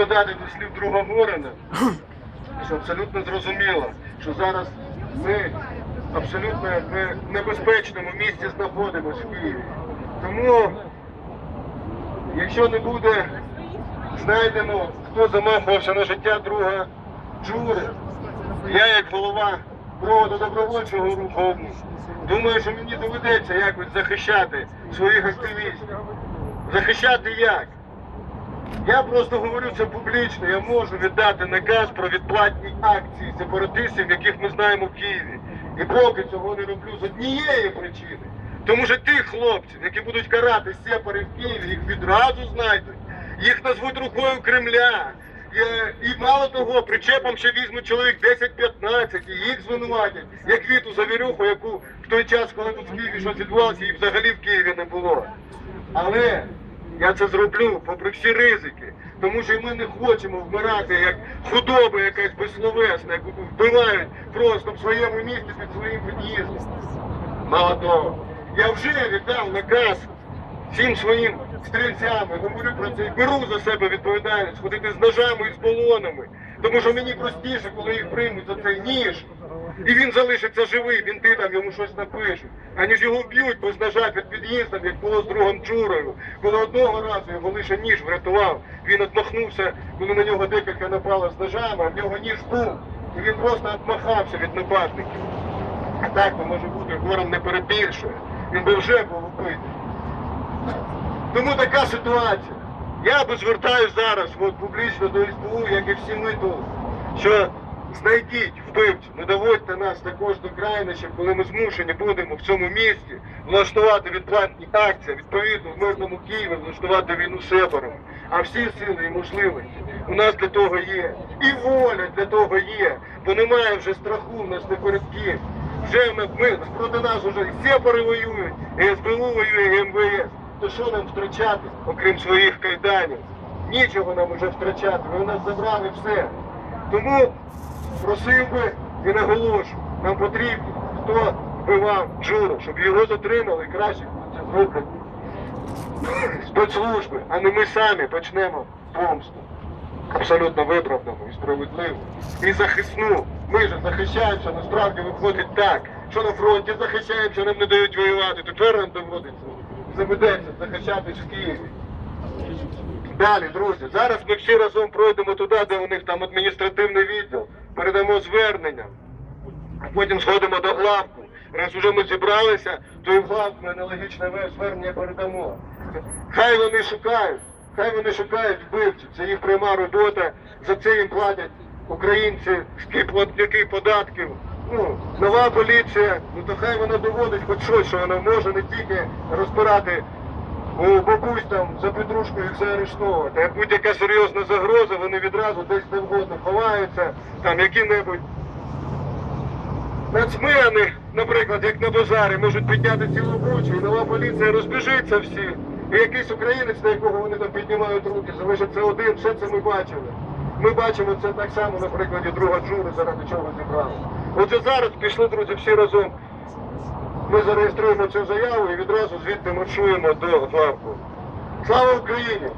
Додати до слів друга Ворона, що абсолютно зрозуміло, що зараз ми абсолютно в небезпечному місці знаходимося в Києві. Тому, якщо не буде знайдено, хто замахувався на життя друга Джури, я як голова проводу добровольчого руху, думаю, що мені доведеться якось захищати своїх активістів. Захищати як? Я просто говорю це публічно. Я можу віддати наказ про відплатні акції сепаратистів, яких ми знаємо в Києві. І поки цього не роблю з однієї причини. Тому що тих хлопців, які будуть карати сепари в Києві, їх відразу знайдуть. Їх назвуть рукою Кремля. І, і мало того, причепом ще візьмуть чоловік 10-15 і їх звинуватять, як Віту Завірюху, яку в той час, коли тут в Києві щось відбувалося, її взагалі в Києві не було. Але я це зроблю попри всі ризики, тому що ми не хочемо вмирати як худоба якась безсловесна, яку вбивають просто в своєму місті під своїм під'їздом. Мало того, я вже віддав наказ всім своїм стрільцям, говорю про це беру за себе відповідальність, ходити з ножами і з балонами. Тому що мені простіше, коли їх приймуть за цей ніж, і він залишиться живий, він ти там йому щось напишуть, аніж його вб'ють без ножа під під'їздом, як було з другом Джурою. Коли одного разу його лише ніж врятував, він отмахнувся, коли на нього декілька напало з ножами, а в нього ніж був. І він просто отмахався від нападників. А так то може бути, гором не перебільшує. Він би вже був убитий. Тому така ситуація. Я би звертаюся зараз от, публічно до СБУ, як і всі ми тут, що знайдіть вбивців, не доводьте нас також до крайнощів, коли ми змушені будемо в цьому місті влаштувати відплатні акції, відповідно в мирному Києві влаштувати війну з сепарами. А всі сили і можливості у нас для того є. І воля для того є, бо немає вже страху в нас не перед. Вже ми, ми проти нас вже і сепари воюють, і СБУ воює, і МВС. То що нам втрачати, окрім своїх кайданів? Нічого нам уже втрачати, ви у нас забрали все. Тому просив би і наголошую, нам потрібно, хто вбивав Джуру, щоб його затримали, краще це зроблять спецслужби, а не ми самі почнемо помсту. Абсолютно виправдану і справедливу. І захисну. Ми ж захищаємося, насправді виходить так, що на фронті захищаємося, нам не дають воювати. Тепер нам доводиться, заведеться захищатись в Києві. Далі, друзі, зараз ми всі разом пройдемо туди, де у них там адміністративний відділ, передамо звернення, потім сходимо до главку. Раз уже ми зібралися, то і в главку аналогічне звернення передамо. Хай вони шукають, хай вони шукають вбивців, це їх пряма робота, за це їм платять українці, платники податків. Ну, нова поліція, ну то хай вона доводить хоч щось, що вона може не тільки розбирати бабусь там за петрушку їх заарештовувати. Як будь-яка серйозна загроза, вони відразу десь де вгодно ховаються, там які-небудь нацмени, наприклад, як на базарі, можуть підняти цілу бучу, і нова поліція розбіжиться всі. І якийсь українець, на якого вони там піднімають руки, залишиться один, все це ми бачили. Ми бачимо це так само на прикладі друга Джури, заради чого зібрали. Отже, зараз пішли, друзі, всі разом. Ми зареєструємо цю заяву і відразу звідти маршуємо до главку. Слава Україні!